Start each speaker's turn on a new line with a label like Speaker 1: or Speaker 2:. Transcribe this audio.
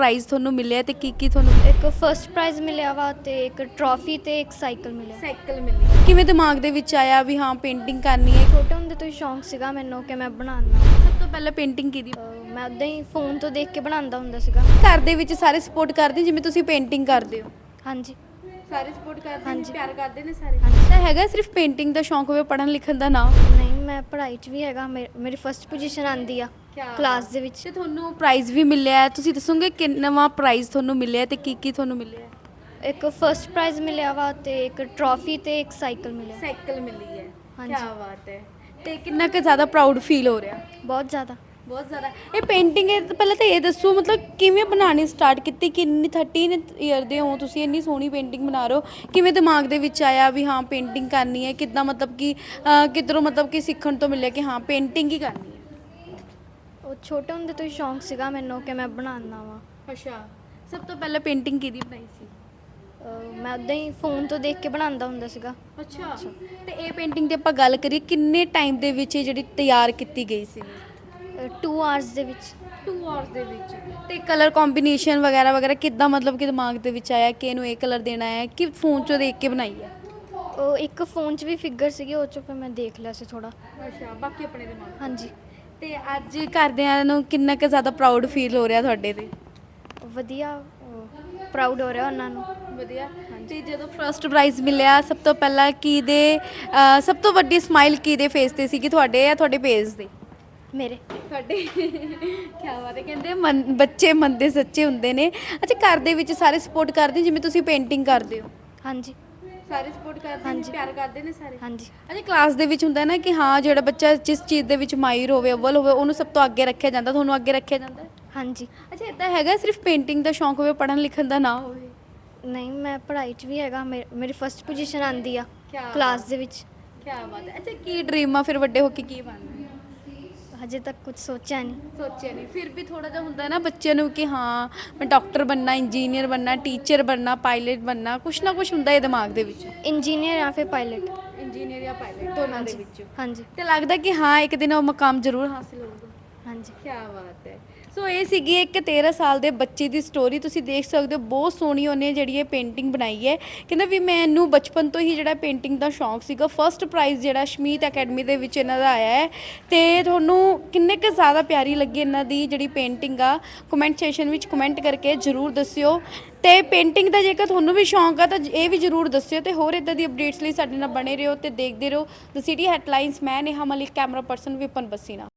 Speaker 1: Price ਤੁਹਾਨੂੰ ਮਿਲਿਆ ਤੇ ਕੀ ਕੀ ਤੁਹਾਨੂੰ
Speaker 2: ਇੱਕ ਫਰਸਟ ਪ੍ਰਾਈਜ਼ ਮਿਲਿਆ ਵਾ ਤੇ ਇੱਕ ਟਰੋਫੀ ਤੇ ਇੱਕ ਸਾਈਕਲ ਮਿਲਿਆ।
Speaker 1: ਸਾਈਕਲ ਮਿਲੀ। ਕਿਵੇਂ ਦਿਮਾਗ ਦੇ ਵਿੱਚ ਆਇਆ ਵੀ ਹਾਂ ਪੇਂਟਿੰਗ ਕਰਨੀ ਹੈ?
Speaker 2: ਛੋਟੇ ਹੁੰਦੇ ਤੋਂ ਹੀ ਸ਼ੌਂਕ ਸੀਗਾ ਮੈਨੂੰ ਕਿ ਮੈਂ ਬਣਾਉਣਾ।
Speaker 1: ਸਭ ਤੋਂ ਪਹਿਲਾਂ ਪੇਂਟਿੰਗ ਕੀਤੀ
Speaker 2: ਅਹ ਮੈਂ ਉਦਾਂ ਹੀ ਫੋਨ ਤੋਂ ਦੇਖ ਕੇ ਬਣਾਉਂਦਾ ਹੁੰਦਾ ਸੀਗਾ।
Speaker 1: ਘਰ ਦੇ ਵਿੱਚ ਸਾਰੇ ਸਪੋਰਟ ਕਰਦੇ ਜਿਵੇਂ ਤੁਸੀਂ ਪੇਂਟਿੰਗ ਕਰਦੇ ਹੋ?
Speaker 2: ਹਾਂਜੀ।
Speaker 1: ਸਾਰੇ ਸਪੋਰਟ ਕਰਦੇ
Speaker 2: ਹਾਂਜੀ।
Speaker 1: ਪਿਆਰ ਕਰਦੇ ਨੇ ਸਾਰੇ?
Speaker 2: ਹਾਂਜੀ।
Speaker 1: ਤਾਂ ਹੈਗਾ ਸਿਰਫ ਪੇਂਟਿੰਗ ਦਾ ਸ਼ੌਂਕ ਹੋਵੇ ਪੜ੍ਹਨ ਲਿਖਣ ਦਾ ਨਾ?
Speaker 2: ਨਹੀਂ ਮੈਂ ਪੜ੍ਹਾਈ 'ਚ ਵੀ ਹੈਗਾ ਮੇ- ਮੇਰੀ ਫਰਸਟ ਪੋਜੀਸ਼ਨ ਆਂਦੀ ਆ। ਕਲਾਸ ਦੇ ਵਿੱਚ।
Speaker 1: ਤੇ ਤੁਹਾਨੂੰ ਪ੍ਰਾਈਜ਼ ਵੀ ਮਿਲਿਆ ਹੈ। ਤੁਸੀਂ ਦੱਸੋਗੇ ਕਿੰਨਾ ਪ੍ਰਾਈਜ਼ ਤੁਹਾਨੂੰ ਮਿਲਿਆ ਤੇ ਕੀ ਕੀ ਤੁਹਾਨੂੰ ਮਿਲਿਆ
Speaker 2: ਇੱਕ ਫਰਸਟ ਪ੍ਰਾਈਜ਼ ਮਿਲਿਆ ਵਾ ਤੇ ਇੱਕ ਟਰੋਫੀ ਤੇ ਇੱਕ ਸਾਈਕਲ ਮਿਲਿਆ।
Speaker 1: ਸਾਈਕਲ ਮਿਲੀ ਹੈ।
Speaker 2: ਹਾਂਜੀ।
Speaker 1: ਕੀ ਬਾਤ ਹੈ। ਤੇ ਕਿੰਨਾ ਕੁ ਜ਼ਿਆਦਾ ਪ੍ਰਾਊਡ ਫੀਲ ਹੋ ਰਿਹਾ?
Speaker 2: ਬਹੁਤ ਜ਼ਿਆਦਾ।
Speaker 1: ਬਹੁਤ ਜ਼ਿਆਦਾ। ਇਹ ਪੇਂਟਿੰਗ ਹੈ ਤਾਂ ਪਹਿਲਾਂ ਤਾਂ ਇਹ ਦੱਸੋ ਮਤਲਬ ਕਿਵੇਂ ਬਣਾਉਣੀ ਸਟਾਰਟ ਕੀਤੀ? ਕਿੰਨੀ 13 ਇਅਰ ਦੇ ਹੋ ਤੁਸੀਂ ਇੰਨੀ ਸੋਹਣੀ ਪੇਂਟਿੰਗ ਬਣਾ ਰਹੇ ਹੋ। ਕਿਵੇਂ ਦਿਮਾਗ ਦੇ ਵਿੱਚ ਆਇਆ ਵੀ ਹਾਂ ਪੇਂਟਿੰਗ ਕਰਨੀ ਹੈ? ਕਿੱਦਾਂ ਮਤਲਬ ਕਿ ਕਿੱਧਰੋਂ ਮਤਲਬ ਕਿ ਸਿੱਖਣ ਤੋਂ ਮਿਲਿਆ ਕਿ ਹਾਂ ਪੇਂਟਿੰਗ ਹੀ ਕਰਨੀ
Speaker 2: ਉਹ ਛੋਟੇ ਹੁੰਦੇ ਤੋਂ ਹੀ ਸ਼ੌਂਕ ਸੀਗਾ ਮੈਨੂੰ ਕਿ ਮੈਂ ਬਣਾਉਣਾ ਵਾ।
Speaker 1: ਅੱਛਾ ਸਭ ਤੋਂ ਪਹਿਲਾਂ ਪੇਂਟਿੰਗ ਕਿਹਦੀ ਬਣਾਈ ਸੀ?
Speaker 2: ਮੈਂ ਉਦਾਂ ਹੀ ਫੋਨ ਤੋਂ ਦੇਖ ਕੇ ਬਣਾਉਂਦਾ ਹੁੰਦਾ ਸੀਗਾ।
Speaker 1: ਅੱਛਾ ਤੇ ਇਹ ਪੇਂਟਿੰਗ ਦੀ ਆਪਾਂ ਗੱਲ ਕਰੀਏ ਕਿੰਨੇ ਟਾਈਮ ਦੇ ਵਿੱਚ ਇਹ ਜਿਹੜੀ ਤਿਆਰ ਕੀਤੀ ਗਈ ਸੀ?
Speaker 2: 2 ਆਵਰਸ ਦੇ ਵਿੱਚ।
Speaker 1: 2 ਆਵਰਸ ਦੇ ਵਿੱਚ। ਤੇ ਕਲਰ ਕੰਬੀਨੇਸ਼ਨ ਵਗੈਰਾ ਵਗੈਰਾ ਕਿੱਦਾਂ ਮਤਲਬ ਕਿ ਦਿਮਾਗ ਦੇ ਵਿੱਚ ਆਇਆ ਕਿ ਇਹਨੂੰ ਇਹ ਕਲਰ ਦੇਣਾ ਹੈ ਕਿ ਫੋਨ 'ਚੋਂ ਦੇਖ ਕੇ ਬਣਾਈ ਹੈ?
Speaker 2: ਉਹ ਇੱਕ ਫੋਨ 'ਚ ਵੀ ਫਿਗਰ ਸੀਗੇ ਉਹ 'ਚ ਫਿਰ ਮੈਂ ਦੇਖ ਲਿਆ ਸੀ ਥੋੜਾ
Speaker 1: ਅੱਛਾ ਬਾਕੀ ਆਪਣੇ ਦਿਮਾਗ
Speaker 2: ਹਾਂਜੀ।
Speaker 1: ਤੇ ਅੱਜ ਘਰਦਿਆਂ ਨੂੰ ਕਿੰਨਾ ਕੁ ਜ਼ਿਆਦਾ ਪ੍ਰਾਊਡ ਫੀਲ ਹੋ ਰਿਹਾ ਤੁਹਾਡੇ ਤੇ?
Speaker 2: ਵਧੀਆ ਪ੍ਰਾਊਡ ਹੋ ਰਿਹਾ ਉਹਨਾਂ ਨੂੰ।
Speaker 1: ਵਧੀਆ। ਤੇ ਜਦੋਂ ਫਰਸਟ ਪ੍ਰਾਈਜ਼ ਮਿਲਿਆ ਸਭ ਤੋਂ ਪਹਿਲਾਂ ਕੀ ਦੇ ਸਭ ਤੋਂ ਵੱਡੀ ਸਮਾਈਲ ਕੀ ਦੇ ਫੇਸ ਤੇ ਸੀ ਕਿ ਤੁਹਾਡੇ ਜਾਂ ਤੁਹਾਡੇ ਪੇਜ ਦੇ
Speaker 2: ਮੇਰੇ।
Speaker 1: ਤੁਹਾਡੇ। ਕੀ ਬਾਤ ਹੈ ਕਹਿੰਦੇ ਮਨ ਬੱਚੇ ਮੰਦੇ ਸੱਚੇ ਹੁੰਦੇ ਨੇ। ਅੱਛਾ ਘਰ ਦੇ ਵਿੱਚ ਸਾਰੇ ਸਪੋਰਟ ਕਰਦੇ ਜਿਵੇਂ ਤੁਸੀਂ ਪੇਂਟਿੰਗ ਕਰਦੇ ਹੋ?
Speaker 2: ਹਾਂਜੀ।
Speaker 1: ਸਾਰੇ ਸਪੋਰਟ ਕਰਦੇ
Speaker 2: ਹਾਂਜੀ।
Speaker 1: ਪਿਆਰ ਕਰਦੇ ਨੇ ਸਾਰੇ।
Speaker 2: ਹਾਂਜੀ।
Speaker 1: ਅੱਛਾ ਕਲਾਸ ਦੇ ਵਿੱਚ ਹੁੰਦਾ ਹੈ ਨਾ ਕਿ ਹਾਂ ਜਿਹੜਾ ਬੱਚਾ ਜਿਸ ਚੀਜ਼ ਦੇ ਵਿੱਚ ਮਾਹਿਰ ਹੋਵੇ ਅਵਲ ਹੋਵੇ ਉਹਨੂੰ ਸਭ ਤੋਂ ਅੱਗੇ ਰੱਖਿਆ ਜਾਂਦਾ ਤੁਹਾਨੂੰ ਅੱਗੇ ਰੱਖਿਆ ਜਾਂਦਾ? ਹੈ?
Speaker 2: ਹਾਂਜੀ।
Speaker 1: ਅੱਛਾ ਇਦਾਂ ਹੈਗਾ ਸਿਰਫ ਪੇਂਟਿੰਗ ਦਾ ਸ਼ੌਂਕ ਹੋਵੇ ਪੜ੍ਹਨ ਲਿਖਣ ਦਾ ਨਾ ਹੋਵੇ?
Speaker 2: ਨਹੀਂ ਮੈਂ ਪੜ੍ਹਾਈ 'ਚ ਵੀ ਹੈਗਾ ਮੇ- ਮੇਰੀ ਫਰਸਟ ਪੋਜੀਸ਼ਨ ਆਂਦੀ ਆ
Speaker 1: ਕਿਆ
Speaker 2: ਕਲਾਸ ਦੇ ਵਿੱਚ।
Speaker 1: ਕੀ ਬਾਤ ਹੈ। ਅੱਛਾ ਕੀ ਡ੍ਰੀਮ ਆ ਫਿਰ ਵੱਡੇ ਹੋ ਕੇ ਕੀ ਬਣਨਾ?
Speaker 2: ਹਜੇ ਤੱਕ ਕੁਝ ਸੋਚਿਆ ਨਹੀਂ।
Speaker 1: ਸੋਚਿਆ ਨਹੀਂ। ਫਿਰ ਵੀ ਥੋੜਾ ਜਿਹਾ ਹੁੰਦਾ ਹੈ ਨਾ ਬੱਚਿਆਂ ਨੂੰ ਕਿ ਹਾਂ ਮੈਂ ਡਾਕਟਰ ਬਣਨਾ ਇੰਜੀਨੀਅਰ ਬਣਨਾ ਟੀਚਰ ਬਣਨਾ ਪਾਇਲਟ ਬਣਨਾ ਕੁਛ ਨਾ ਕੁਛ ਹੁੰਦਾ ਹੈ ਦਿਮਾਗ ਦੇ ਵਿੱਚ।
Speaker 2: ਇੰਜੀਨੀਅਰ ਜਾਂ ਫਿਰ ਪਾਇਲਟ।
Speaker 1: ਇੰਜੀਨੀਅਰ ਜਾਂ ਪਾਇਲਟ ਦੋਨਾਂ ਦੇ ਵਿੱਚੋਂ।
Speaker 2: ਹਾਂਜੀ।
Speaker 1: ਤੇ ਲੱਗਦਾ ਕਿ ਹਾਂ ਇੱਕ ਦਿਨ ਉਹ ਮਕਾਮ ਜ਼ਰੂਰ ਹਾਸਿਲ ਹੋਊਗਾ।
Speaker 2: ਹਾਂਜੀ।
Speaker 1: ਕੀ ਬਾਤ ਹੈ। ਸੋ ਇਹ ਸੀਗੀ ਇੱਕ 13 ਸਾਲ ਦੇ ਬੱਚੇ ਦੀ ਸਟੋਰੀ ਤੁਸੀਂ ਦੇਖ ਸਕਦੇ ਹੋ, ਬਹੁਤ ਸੋਹਣੀ ਉਹਨੇ ਜਿਹੜੀ ਇਹ ਪੇਂਟਿੰਗ ਬਣਾਈ ਹੈ। ਕਹਿੰਦਾ ਵੀ ਮੈਨੂੰ ਬਚਪਨ ਤੋਂ ਹੀ ਜਿਹੜਾ ਪੇਂਟਿੰਗ ਦਾ ਸ਼ੌਂਕ ਸੀਗਾ ਫਰਸਟ ਪ੍ਰਾਈਜ਼ ਜਿਹੜਾ ਸ਼ਮੀਤ ਅਕੈਡਮੀ ਦੇ ਵਿੱਚ ਇਹਨਾਂ ਦਾ ਆਇਆ ਹੈ। ਤੇ ਤੁਹਾਨੂੰ ਕਿੰਨੇ ਕੁ ਜ਼ਿਆਦਾ ਪਿਆਰੀ ਲੱਗੀ ਇਹਨਾਂ ਦੀ ਜਿਹੜੀ ਪੇਂਟਿੰਗ ਆ। ਕਮੈਂਟ ਸੈਸ਼ਨ ਵਿੱਚ ਕਮੈਂਟ ਕਰਕੇ ਜਰੂਰ ਦੱਸਿਓ। ਤੇ ਪੇਂਟਿੰਗ ਦਾ ਜੇਕਰ ਤੁਹਾਨੂੰ ਵੀ ਸ਼ੌਂਕ ਆ, ਤਾਂ ਇਹ ਵੀ ਜਰੂਰ ਦੱਸਿਓ ਤੇ ਹੋਰ ਇਦਾਂ ਦੀ ਅਪਡੇਟਸ ਲਈ ਸਾਡੇ ਨਾਲ ਬਣੇ ਰਹੋ ਤੇ ਦੇਖਦੇ ਰਹੋ। ਦ ਸਿਟੀ ਹੈਡਲਾਈਨਸ ਮੈਂ ਨੇਹਾ ਮਲਿਕ ਕੈਮਰਾ ਪਰਸਨ ਵਿਪਨ ਬਸੀਨਾ।